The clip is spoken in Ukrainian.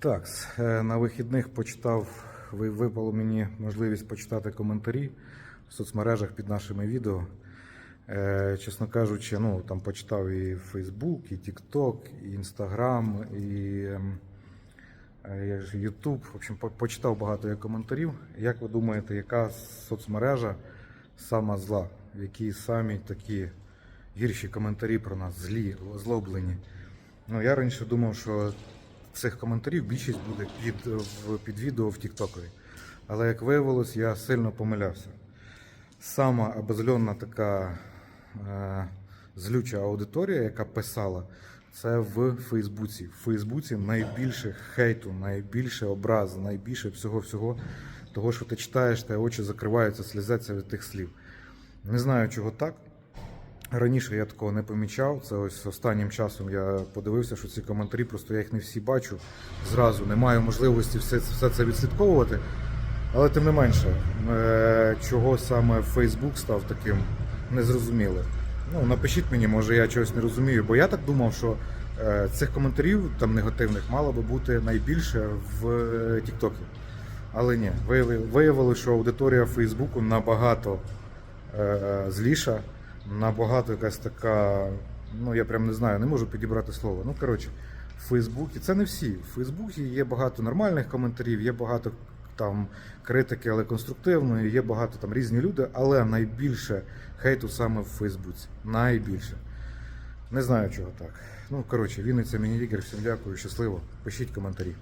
Так, е, на вихідних почитав, ви- випало мені можливість почитати коментарі в соцмережах під нашими відео. Е, Чесно кажучи, ну там почитав і Facebook, і TikTok, і Instagram, і ем, е, YouTube. В общем, почитав багато я коментарів. Як ви думаєте, яка соцмережа сама зла? Які самі такі гірші коментарі про нас, злі, озлоблені? Ну, я раніше думав, що цих коментарів більшість буде під, під відео в Тіктокові. Але як виявилось, я сильно помилявся. Сама обозльонна така е, злюча аудиторія, яка писала, це в Фейсбуці. В Фейсбуці найбільше хейту, найбільше образ, найбільше всього-всього. Того, що ти читаєш, тебе очі закриваються, слізаться від тих слів. Не знаю, чого так. Раніше я такого не помічав. Це ось останнім часом я подивився, що ці коментарі, просто я їх не всі бачу. Зразу не маю можливості все, все це відслідковувати. Але тим не менше, е, чого саме Facebook став таким незрозумілим. Ну, напишіть мені, може я чогось не розумію, бо я так думав, що е, цих коментарів там негативних мало би бути найбільше в е, Тіктокі. Але ні, вияви- виявилося, що аудиторія Фейсбуку набагато е, зліша, набагато якась така. Ну, я прям не знаю, не можу підібрати слово. Ну, коротше, в Фейсбуці це не всі. В Фейсбуці є багато нормальних коментарів, є багато там критики, але конструктивної, є багато там різні люди, але найбільше хейту саме в Фейсбуці. Найбільше. Не знаю, чого так. Ну, коротше, Вінниця, міні-ігор, всім дякую, щасливо. Пишіть коментарі.